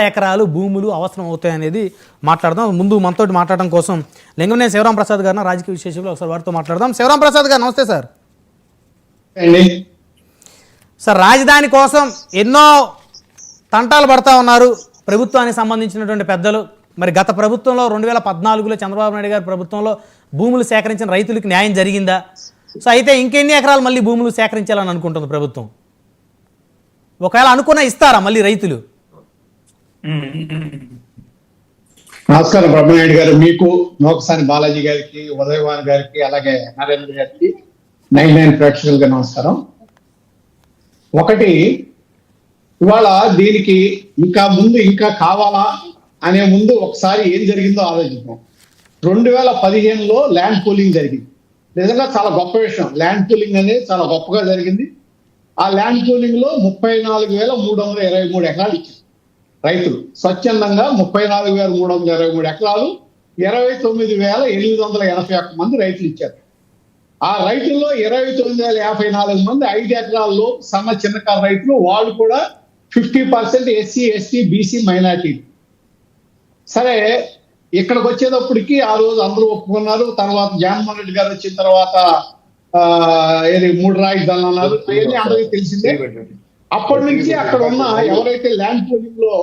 ఎకరాలు భూములు అవసరం అవుతాయి అనేది మాట్లాడదాం. ముందు మనతోటి మాట్లాడడం కోసం లింగంనే శివరాం ప్రసాద్ గారిని రాజకీయ విశేషంలో ఒకసారి వారితో మాట్లాడదాం. శివరాం ప్రసాద్ గారు నమస్తే సార్. సార్ రాజధాని కోసం ఎన్నో తంటాలు పడతా ఉన్నారు. ప్రభుత్వానికి సంబంధించినటువంటి పెద్దలు. మరి గత ప్రభుత్వంలో రెండు వేల పద్నాలుగులో చంద్రబాబు నాయుడు గారి ప్రభుత్వంలో భూములు సేకరించిన రైతులకు న్యాయం జరిగిందా? సో అయితే ఇంకెన్ని ఎకరాలు మళ్ళీ భూములు సేకరించాలని అనుకుంటుంది ప్రభుత్వం? ఒకవేళ అనుకున్నా ఇస్తారా మళ్ళీ రైతులు? నమస్కారం బ్రహ్మనాయుడు గారు. మీకు నోకసాని బాలాజీ గారికి ఉదయవాన్ గారికి అలాగే నరేంద్ర గారికి నైన్ నైన్ ప్రేక్షకులకి నమస్కారం. ఒకటి ఇవాళ దీనికి ఇంకా ముందు ఇంకా కావాలా అనే ముందు ఒకసారి ఏం జరిగిందో ఆలోచిద్దాం. రెండు వేల పదిహేనులో ల్యాండ్ పూలింగ్ జరిగింది. నిజంగా చాలా గొప్ప విషయం. ల్యాండ్ పూలింగ్ అనేది చాలా గొప్పగా జరిగింది. ఆ ల్యాండ్ పూలింగ్లో ముప్పై నాలుగు వేల మూడు వందల ఇరవై మూడు ఎకరాలు ఇచ్చింది రైతులు. స్వచ్ఛందంగా ముప్పై నాలుగు వేల మూడు వందల ఇరవై మూడు ఎకరాలు ఇరవై తొమ్మిది వేల ఎనిమిది వందల ఎనభై ఒక్క మంది రైతులు ఇచ్చారు. ఆ రైతుల్లో ఇరవై తొమ్మిది వేల యాభై నాలుగు మంది ఐదు ఎకరాల్లో సన్న చిన్నకారు రైతులు వాళ్ళు కూడా fifty percent SC ST BC minority. సరే ఇక్కడికి వచ్చేటప్పటికి ఆ రోజు అందరూ ఒప్పుకున్నారు. తర్వాత జగన్మోహన్ రెడ్డి గారు వచ్చిన తర్వాత ఆ, ఏది మూడు రాజధానులు అన్నారు అందరికీ తెలిసిందే. అప్పటి నుంచి అక్కడ ఉన్న ఎవరైతే ల్యాండ్ పూలింగ్లో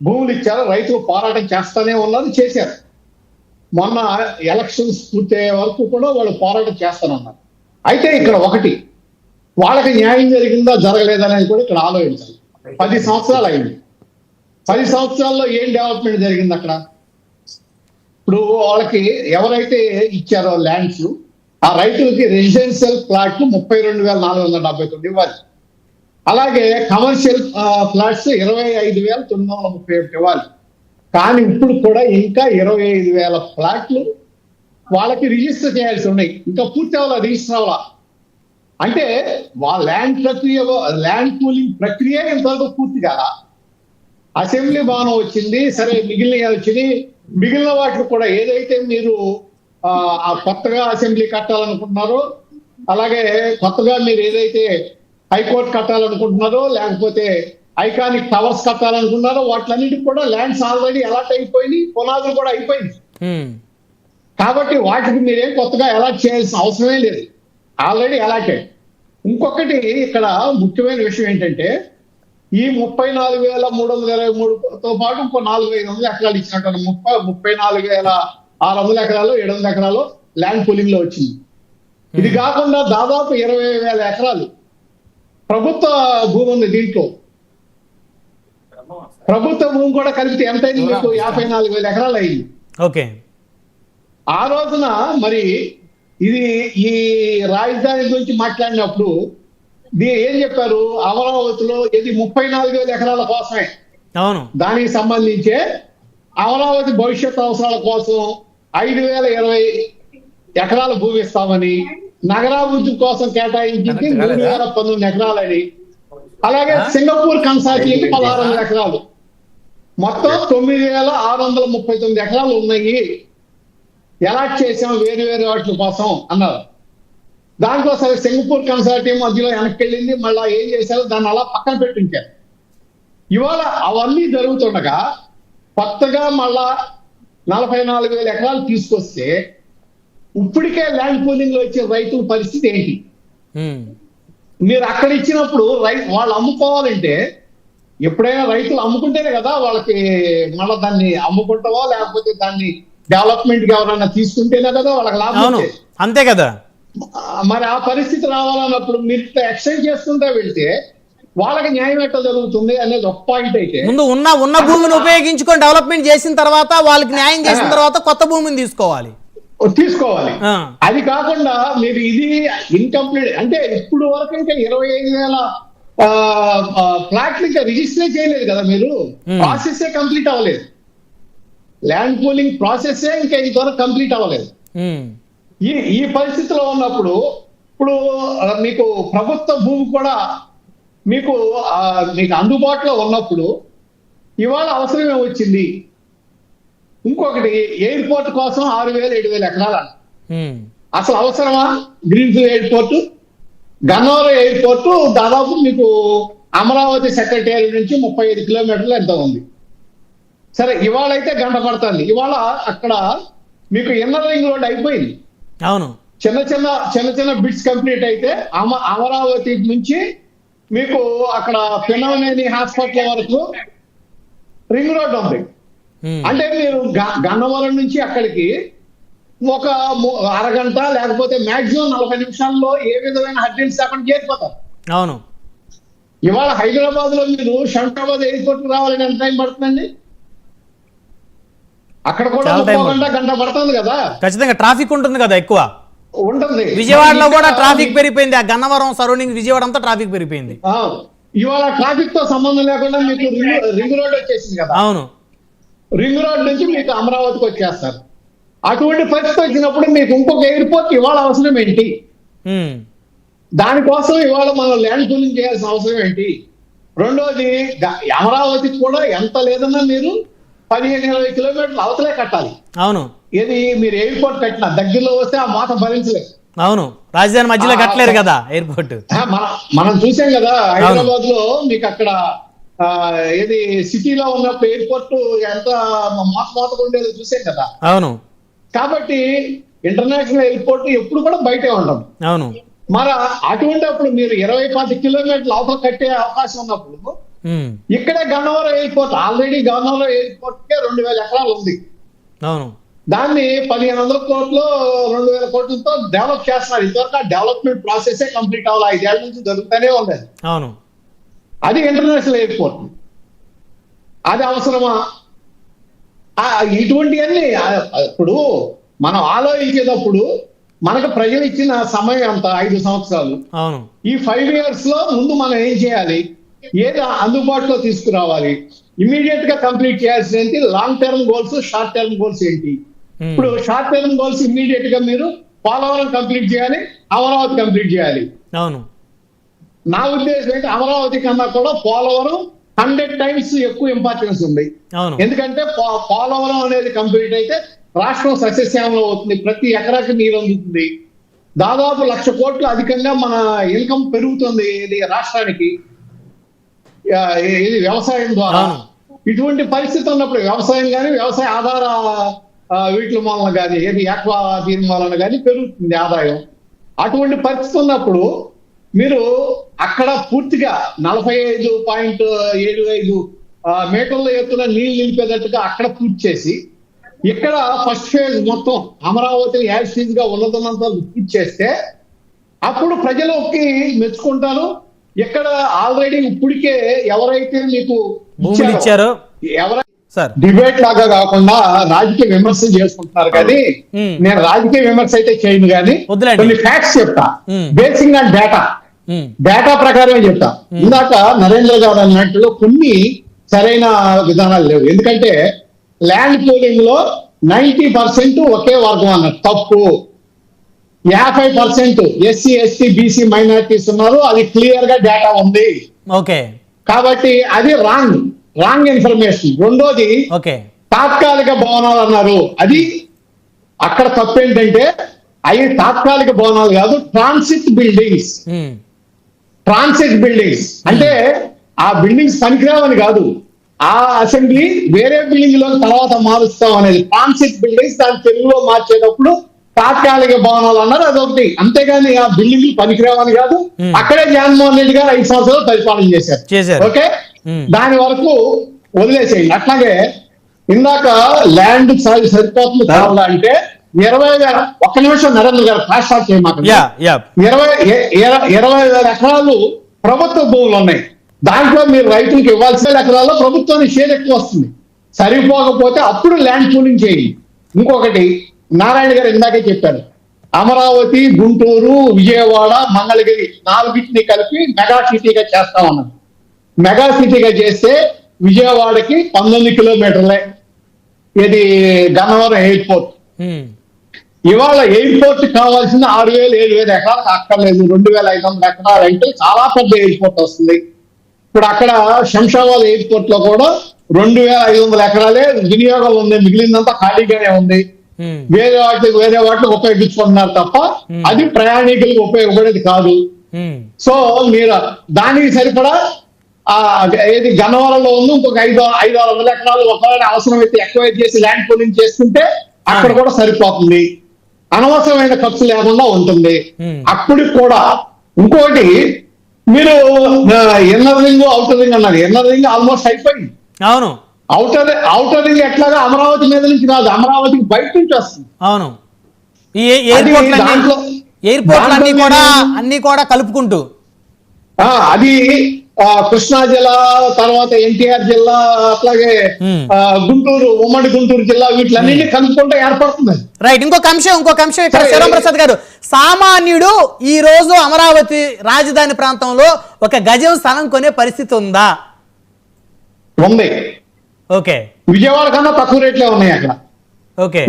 భూములు ఇచ్చారో రైతులు పోరాటం చేస్తానే ఉన్నారు చేశారు. మొన్న ఎలక్షన్స్ పూర్తయ్యే వరకు కూడా వాళ్ళు పోరాటం చేస్తానన్నారు అయితే ఇక్కడ ఒకటి వాళ్ళకి న్యాయం జరిగిందా జరగలేదనేది కూడా ఇక్కడ ఆలోచించాలి పది సంవత్సరాలు అయింది. పది సంవత్సరాల్లో ఏం డెవలప్మెంట్ జరిగింది అక్కడ? ఇప్పుడు వాళ్ళకి ఎవరైతే ఇచ్చారో ల్యాండ్స్ ఆ రైతులకి రెసిడెన్షియల్ ప్లాట్లు ముప్పై రెండు వేల నాలుగు వందల డెబ్బై తొమ్మిది ఇవ్వాలి. అలాగే కమర్షియల్ ఫ్లాట్స్ ఇరవై ఐదు వేల తొమ్మిది వందల ముప్పై ఒకటి ఇవ్వాలి కానీ ఇప్పుడు కూడా ఇంకా ఇరవై ఐదు వేల ఫ్లాట్లు వాళ్ళకి రిజిస్టర్ చేయాల్సి ఉన్నాయి. ఇంకా పూర్తి అవ్వాలా? రిజిస్టర్ అవ్వాలా? అంటే వాళ్ళ ల్యాండ్ ప్రక్రియ ల్యాండ్ పూలింగ్ ప్రక్రియ ఇంతవరకు పూర్తి కాదా అసెంబ్లీ భవనం వచ్చింది. సరే మిగిలిన వచ్చింది మిగిలిన వాటికి కూడా ఏదైతే మీరు కొత్తగా అసెంబ్లీ కట్టాలనుకుంటున్నారో అలాగే కొత్తగా మీరు ఏదైతే హైకోర్టు కట్టాలనుకుంటున్నారో లేకపోతే ఐకానిక్ టవర్స్ కట్టాలనుకున్నారో వాటిలన్నిటికి కూడా ల్యాండ్స్ ఆల్రెడీ అలాట్ అయిపోయింది పునాదులు కూడా అయిపోయింది. కాబట్టి వాటికి మీరేం కొత్తగా అలాట్ చేయాల్సిన అవసరమే లేదు. ఆల్రెడీ అలాటెడ్ ఇంకొకటి ఇక్కడ ముఖ్యమైన విషయం ఏంటంటే ఈ ముప్పై నాలుగు వేల మూడు వందల ఇరవై మూడుతో పాటు ఇంకో నాలుగు ఐదు వందల ఎకరాలు ఇచ్చినట్టు ముప్పై ముప్పై నాలుగు వేల ఆరు వందల ఎకరాలు ఏడు వందల ఎకరాలు ల్యాండ్ పూలింగ్లో వచ్చింది. ఇది కాకుండా దాదాపు ఇరవై వేల ఎకరాలు ప్రభుత్వ భూమి ఉంది దీంట్లో. ప్రభుత్వ భూమి కూడా కలిపితే ఎంత అయింది మీకు? యాభై నాలుగు వేల ఎకరాలు అయింది. ఓకే. ఆ రోజున మరి ఇది ఈ రాజధాని గురించి మాట్లాడినప్పుడు దీ- ఏం చెప్పారు? అమరావతిలో ఇది ముప్పై నాలుగు వేల ఎకరాల కోసమే. అవును. దానికి సంబంధించే అమరావతి భవిష్యత్ అవసరాల కోసం ఐదు వేల ఇరవై ఎకరాల భూమి ఇస్తామని నగరాభివృద్ధి కోసం కేటాయించింది మూడు వేల పంతొమ్మిది ఎకరాలని అలాగే సింగపూర్ కన్సార్టియంకి పదహారు వందల ఎకరాలు. మొత్తం తొమ్మిది వేల ఆరు వందల ముప్పై తొమ్మిది ఎకరాలు ఉన్నాయి. ఎలాట్ చేసాం? వేరు వేరు వాటి కోసం అన్నారు. దాంట్లో సరే సింగపూర్ కన్సార్టియం మధ్యలో వెనక్కి వెళ్ళింది మళ్ళీ ఏం చేశారో? దాన్ని అలా పక్కన పెట్టించారు. ఇవాళ అవన్నీ జరుగుతుండగా కొత్తగా మళ్ళా నలభై నాలుగు వేల ఎకరాలు తీసుకొస్తే ఇప్పటికే ల్యాండ్ పూలింగ్లో వచ్చే రైతుల పరిస్థితి ఏంటి. మీరు అక్కడ ఇచ్చినప్పుడు రై వాళ్ళు అమ్ముకోవాలంటే ఎప్పుడైనా రైతులు అమ్ముకుంటేనే కదా వాళ్ళకి మళ్ళీ దాన్ని అమ్ముకుంటావో? లేకపోతే దాన్ని డెవలప్మెంట్కి ఎవరైనా తీసుకుంటేనే కదా వాళ్ళకి లాభం. అంతే కదా. మరి ఆ పరిస్థితి రావాలన్నప్పుడు మీరు ఎక్స్టెండ్ చేసుకుంటా వెళ్తే వాళ్ళకి న్యాయం ఎట్లా జరుగుతుంది అనేది ఒక పాయింట్ అయితే ముందు ఉన్న ఉన్న భూమిని ఉపయోగించుకొని డెవలప్మెంట్ చేసిన తర్వాత వాళ్ళకి న్యాయం చేసిన తర్వాత కొత్త భూమిని తీసుకోవాలి. తీసుకోవాలి. అది కాకుండా మీరు ఇది ఇన్కంప్లీట్ అంటే ఇప్పుడు వరకు ఇంకా ఇరవై ఐదు వేల ఫ్లాట్లు ఇంకా రిజిస్టర్ చేయలేదు కదా మీరు. ప్రాసెస్ కంప్లీట్ అవ్వలేదు ల్యాండ్ పూలింగ్ ప్రాసెస్ ఇంకా ఇంతవరకు కంప్లీట్ అవ్వలేదు. ఈ ఈ పరిస్థితిలో ఉన్నప్పుడు ఇప్పుడు మీకు ప్రభుత్వ భూమి కూడా మీకు మీకు అందుబాటులో ఉన్నప్పుడు ఇవాళ అవసరమే వచ్చింది ఇంకొకటి ఎయిర్పోర్ట్ కోసం ఆరు వేలు ఏడు వేలు ఎకరాలు. అసలు అవసరమా? Greenfield airport? గన్నవరం ఎయిర్పోర్ట్ దాదాపు మీకు అమరావతి సెక్రటేరియట్ నుంచి ముప్పై ఐదు కిలోమీటర్లు ఎంత ఉంది? సరే ఇవాళ అయితే గంట పడుతుంది. ఇవాళ అక్కడ మీకు ఇన్నర్ రింగ్ రోడ్ అయిపోయింది. అవును. చిన్న చిన్న చిన్న చిన్న బిట్స్ కంప్లీట్ అయితే అమ అమరావతి నుంచి మీకు అక్కడ పినవనేని హాస్పిటల్ వరకు రింగ్ రోడ్ ఉంది. అంటే మీరు గన్నవరం నుంచి అక్కడికి ఒక అరగంట లేకపోతే మాక్సిమం నలభై నిమిషాల్లో ఏ విధమైన హడ్డీన్స్ అక్కడ చేరిపోతారు అవును. ఇవాళ హైదరాబాద్లో మీరు శంషాబాద్ ఎయిర్పోర్ట్ రావాలని ఎంత టైం పడుతుందండి? అక్కడ కూడా గంట గంట పడుతుంది కదా? ఖచ్చితంగా ట్రాఫిక్ ఉంటుంది కదా ఎక్కువ. ఉంటుంది. విజయవాడలో కూడా ట్రాఫిక్ పెరిగిపోయింది. ఆ గన్నవరం సరౌండింగ్ విజయవాడ అంతా ట్రాఫిక్ పెరిగిపోయింది. ఇవాళ ట్రాఫిక్తో సంబంధం లేకుండా మీకు రింగ్ రింగ్ రోడ్ వచ్చేసింది కదా. అవును. రింగ్ రోడ్ నుంచి మీకు అమరావతికి వచ్చేస్తారు. అటువంటి పరిస్థితి వచ్చినప్పుడు మీకు ఇంకొక ఎయిర్పోర్ట్ ఇవాళ అవసరం ఏంటి? దానికోసం ఇవాళ మనం ల్యాండ్ పూలింగ్ చేయాల్సిన అవసరం ఏంటి? రెండోది అమరావతికి కూడా ఎంత లేదన్నా మీరు పదిహేను ఇరవై కిలోమీటర్లు అవతలే కట్టాలి. అవును. ఏది మీరు ఎయిర్పోర్ట్ కట్టిన దగ్గరలో వస్తే ఆ మాట భరించలేదు అవును. రాజధాని మధ్యలో కట్టలేరు కదా ఎయిర్పోర్ట్. మన- మనం చూసాం కదా హైదరాబాద్లో మీకు అక్కడ ఏది సిటీలో ఉన్నప్పుడు ఎయిర్పోర్ట్ ఎంత మోత మోతగా ఉండేదో చూసాం కదా. అవును. కాబట్టి ఇంటర్నేషనల్ ఎయిర్పోర్ట్ ఎప్పుడు కూడా బయటే ఉంటాం అవును. మరి అటువంటి అప్పుడు మీరు ఇరవై పది కిలోమీటర్లు అవతల కట్టే అవకాశం ఉన్నప్పుడు ఇక్కడే Gannavaram airport already Gannavaram airport కే రెండు వేల ఎకరాలు ఉంది. అవును. దాన్ని పదిహేను వందల కోట్లు రెండు వేల కోట్లతో డెవలప్ చేస్తున్నారు. ఇంతవరకు ఆ డెవలప్మెంట్ ప్రాసెస్ కంప్లీట్ అవ్వాలి ఐదేళ్ళ నుంచి జరుగుతూనే ఉంది అవును. అది ఇంటర్నేషనల్ ఎయిర్పోర్ట్ అది అవసరమా? ఇటువంటివన్నీ ఇప్పుడు మనం ఆలోచించేటప్పుడు మనకు ప్రజలు ఇచ్చిన సమయం అంత ఐదు సంవత్సరాలు. ఈ ఫైవ్ ఇయర్స్లో ముందు మనం ఏం చేయాలి? ఏది అందుబాటులో తీసుకురావాలి? ఇమీడియట్గా కంప్లీట్ చేయాల్సింది ఏంటి? Long term goals short term goals ఏంటి? ఉమ్, ఇప్పుడు షార్ట్ టర్మ్ గోల్స్ ఇమీడియట్గా మీరు పోలవరం కంప్లీట్ చేయాలి అమరావతి కంప్లీట్ చేయాలి. అవును. నా ఉద్దేశం ఏంటి? అమరావతి కన్నా కూడా పోలవరం హండ్రెడ్ టైమ్స్ ఎక్కువ ఇంపార్టెన్స్ ఉంది. ఎందుకంటే పోలవరం అనేది కంప్లీట్ అయితే రాష్ట్రం సస్యశ్యామలం అవుతుంది. ప్రతి ఎకరాకి నీరు అందుతుంది. దాదాపు లక్ష కోట్లు అధికంగా మన ఇన్కమ్ పెరుగుతుంది ఇది రాష్ట్రానికి. ఇది వ్యవసాయం ద్వారా. ఇటువంటి పరిస్థితి ఉన్నప్పుడు వ్యవసాయం కానీ వ్యవసాయ ఆధార వీటి వలన కానీ ఏది ఆక్వా దీని వలన కానీ పెరుగుతుంది ఆదాయం. అటువంటి పరిస్థితి ఉన్నప్పుడు మీరు అక్కడ పూర్తిగా నలభై ఐదు పాయింట్ ఏడు ఐదు మీటర్ల ఎత్తున నీళ్ళు నిలిపేటట్టుగా అక్కడ పూర్తి చేసి ఇక్కడ ఫస్ట్ ఫేజ్ మొత్తం అమరావతిని యాక్సిస్గా ఉన్నదన్నంత పూర్తి చేస్తే అప్పుడు ప్రజలకి మెచ్చుకుంటారు ఇక్కడ ఆల్రెడీ ఇప్పటికే ఎవరైతే మీకు ఇచ్చారు ఎవరైతే డిబేట్ లాగా కాకుండా రాజకీయ విమర్శలు చేసుకుంటున్నారు కానీ. నేను రాజకీయ విమర్శ అయితే చేయను కానీ. కొన్ని ఫ్యాక్ట్స్ చెప్తా. బేసింగ్ ఆన్ డేటా డేటా ప్రకారమే చెప్తా. ఇందాక నరేంద్ర గారు అన్నట్లు కొన్ని సరైన విధానాలు లేవు. ఎందుకంటే ల్యాండ్ పూలింగ్లో నైన్టీ పర్సెంట్ ఒకే వర్గం అన్నారు తప్పు. యాభై percent SC ST BC minorities ఉన్నారు. అది క్లియర్గా డేటా ఉంది. ఓకే. కాబట్టి అది రాంగ్ రాంగ్ ఇన్ఫర్మేషన్ రెండోది తాత్కాలిక భవనాలు అన్నారు. అది అక్కడ తప్పు ఏంటంటే అవి తాత్కాలిక భవనాలు కాదు ట్రాన్సిట్ బిల్డింగ్స్ ట్రాన్సిట్ బిల్డింగ్స్ అంటే ఆ బిల్డింగ్స్ పనికిరావని కాదు. ఆ అసెంబ్లీ వేరే బిల్డింగ్లో తర్వాత మారుస్తాం అనేది. ట్రాన్సిట్ బిల్డింగ్స్ దాని తెలుగులో మార్చేటప్పుడు తాత్కాలిక భవనాలు అన్నారు అదొకటి. అంతేగాని ఆ బిల్డింగ్లు పనికిరావని కాదు. Hmm. అక్కడే జగన్మోహన్ రెడ్డి గారు ఐదు సంవత్సరాలు పరిపాలన చేశారు. ఓకే? Hmm. దాని వరకు వదిలేసేయండి. అట్లాగే ఇందాక ల్యాండ్ సరి సరిపోతుంది కావాలా అంటే ఇరవై వేల ఒక్క నిమిషం నరేంద్ర గారు ఫ్లాష్ చేయమాకండి. యా యా ఇరవై ఇరవై వేల ఎకరాలు ప్రభుత్వ భూములు ఉన్నాయి. దాంట్లో మీరు రైతులకు ఇవ్వాల్సిన ఎకరాల్లో ప్రభుత్వానికి షేర్ ఎక్కువ వస్తుంది. సరిపోకపోతే అప్పుడు ల్యాండ్ పూలింగ్ చేయండి. ఇంకొకటి నారాయణ గారు ఇందాకే చెప్పారు. అమరావతి గుంటూరు విజయవాడ మంగళగిరి నాలుగిటిని కలిపి మెగా సిటీగా చేస్తామన్నారు మెగా సిటీగా చేస్తే విజయవాడకి పంతొమ్మిది కిలోమీటర్లే. ఇది గన్నవరం ఎయిర్పోర్ట్. ఉమ్, ఇవాళ ఎయిర్పోర్ట్ కావాల్సిన ఆరు వేలు ఏడు వేల ఎకరాలకు అక్కర్లేదు. రెండు వేల ఐదు వందల ఎకరాలు అంటే చాలా పెద్ద ఎయిర్పోర్ట్ వస్తుంది. ఇప్పుడు అక్కడ శంషాబాద్ ఎయిర్పోర్ట్లో కూడా రెండు వేల ఐదు వందల ఎకరాలే వినియోగం ఉంది. మిగిలిందంతా ఖాళీగానే ఉంది. వేరే వాటికి వేరే వాటికి ఉపయోగించుకుంటున్నారు తప్ప. అది ప్రయాణికులకు ఉపయోగపడేది కాదు. సో మీరు దానికి సరిపడా ఆ ఏది గన్నవరంలో ఉంది ఇంకొక ఐదు ఐదు ఆరు వందల ఎకరాలు ఒకవేళ అవసరమైతే ఎక్కువ చేసి ల్యాండ్ పూలింగ్ చేసుకుంటే అక్కడ కూడా సరిపోతుంది. అనవసరమైన ఖర్చు లేకుండా ఉంటుంది. అప్పటికి కూడా ఇంకోటి మీరు ఇన్నర్ రింగ్ అవుటర్ రింగ్ అన్నారు. ఇన్నర్ రింగ్ ఆల్మోస్ట్ అయిపోయింది. అవును. అవుటర్ అవుటర్ రింగ్ ఎట్లాగా అమరావతి మీద నుంచి రాదు అమరావతికి బయట నుంచి వస్తుంది. అవును. అన్ని దాంట్లో కూడా నేను- అన్ని కూడా కలుపుకుంటూ. అది కృష్ణా జిల్లా తర్వాత ఎన్టీఆర్ జిల్లా అట్లాగే గుంటూరు ఉమ్మడి గుంటూరు జిల్లా వీటిలన్నింటినీ కలుపుకుంటే ఏర్పడుతుంది. రైట్ ఇంకొక అంశం ఇంకొక అంశం ఇక్కడ. శివరాం ప్రసాద్ గారు. సామాన్యుడు ఈ రోజు అమరావతి రాజధాని ప్రాంతంలో ఒక గజం స్థలం కొనే పరిస్థితి ఉందా? ఉంది. ఓకే. విజయవాడ కన్నా తక్కువ రేట్లే ఉన్నాయి అక్కడ.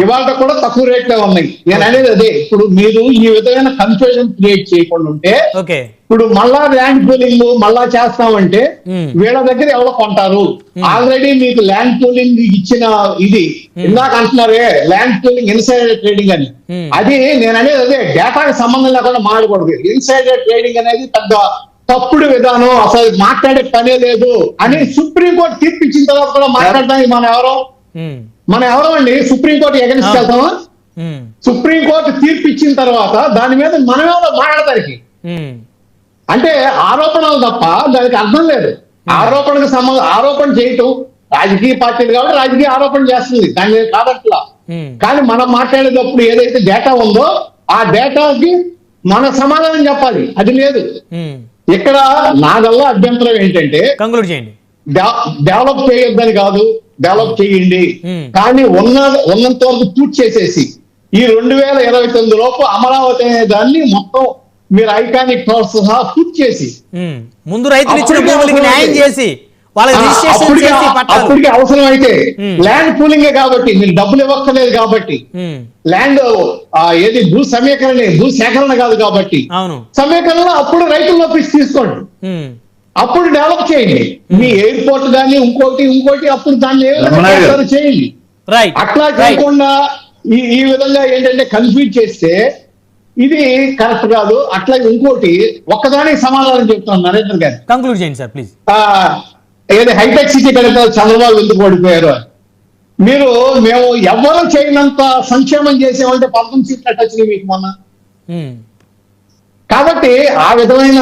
ఇవాళ కూడా తక్కువ రేట్లే ఉన్నాయి. నేను అనేది అదే. ఇప్పుడు మీరు ఈ విధమైన కన్ఫ్యూజన్ క్రియేట్ చేయకుండా ఉంటే ఇప్పుడు మళ్ళా ల్యాండ్ పూలింగ్ మళ్ళా చేస్తామంటే. వీళ్ళ దగ్గర ఎవరు కొంటారు. ఆల్రెడీ మీకు ల్యాండ్ పూలింగ్ ఇచ్చిన ఇది. ఇందాక అంటున్నారే ల్యాండ్ పూలింగ్ ఇన్సైడర్ ట్రేడింగ్ అని. అది నేను అనేది అదే. డేటాకి సంబంధం లేకుండా మాట్లాడకూడదు ఇన్సైడర్ ట్రేడింగ్ అనేది పెద్ద తప్పుడు విధానం. అసలు మాట్లాడే పనే లేదు అని సుప్రీంకోర్టు తీర్పు ఇచ్చిన తర్వాత కూడా మాట్లాడడానికి మనం ఎవరో? మనం ఎవరో అండి సుప్రీంకోర్టు ఎగనిస్ట్. వెళ్తామా సుప్రీంకోర్టు తీర్పు ఇచ్చిన తర్వాత దాని మీద మనం ఎవరో మాట్లాడతానికి? అంటే ఆరోపణలు తప్ప దానికి అర్థం లేదు. ఆరోపణకు సంబంధం ఆరోపణ చేయటం రాజకీయ పార్టీలు కాబట్టి రాజకీయ ఆరోపణ చేస్తుంది. దాని మీద కాదట్లా. కానీ మనం మాట్లాడేటప్పుడు ఏదైతే డేటా ఉందో ఆ డేటాకి మన సమాధానం చెప్పాలి. అది లేదు. ఇక్కడ నాదల్లా అభ్యంతరం ఏంటంటే కంక్లూడ్ చేయండి. డెవ- డెవలప్ చేయొద్దని కాదు. డెవలప్ చేయండి. కానీ ఉన్న ఉన్నంత వరకు పూర్తి చేసేసి ఈ రెండు వేల ఇరవై తొమ్మిది లోపు అమరావతి అనే దాన్ని మొత్తం మీరు ఐకానిక్ టవర్స్ సహా పూర్తి చేసి. ముందు రైతులు ఇచ్చిన భూములకి అవసరం న్యాయం. చేసి అప్పటికే అవసరం అయితే. ల్యాండ్ పూలింగే కాబట్టి మీరు డబ్బులు ఇవ్వక్కర్లేదు కాబట్టి ల్యాండ్ ఏది భూ సమీకరణ భూ సేకరణ కాదు కాబట్టి సమీకరణ అప్పుడు రైతుల్లో పిచ్చి తీసుకోండి. అప్పుడు డెవలప్ చేయండి. మీ ఎయిర్పోర్ట్ కానీ ఇంకోటి ఇంకోటి అప్పుడు దాన్ని ఏ విధంగా చేయండి. రైట్ అట్లా చేయకుండా ఈ ఈ విధంగా ఏంటంటే కన్ఫ్యూజ్ చేస్తే ఇది కరెక్ట్ కాదు. అట్లా ఇంకోటి ఒక్కదానికి సమాధానం చెప్తాను నరేంద్ర గారు. కంక్లూడ్ చేయండి సార్ ప్లీజ్ ఆ, ఏది హైటెక్ సిటీ కడతారు చంద్రబాబు ఎందుకు ఓడిపోయారు అని. మీరు మేము ఎవరు చేయనంత సంక్షేమం చేసామంటే పంతొమ్మిది సీట్లు అట్ట వచ్చినాయి మీకు మొన్న? ఉమ్. కాబట్టి ఆ విధమైన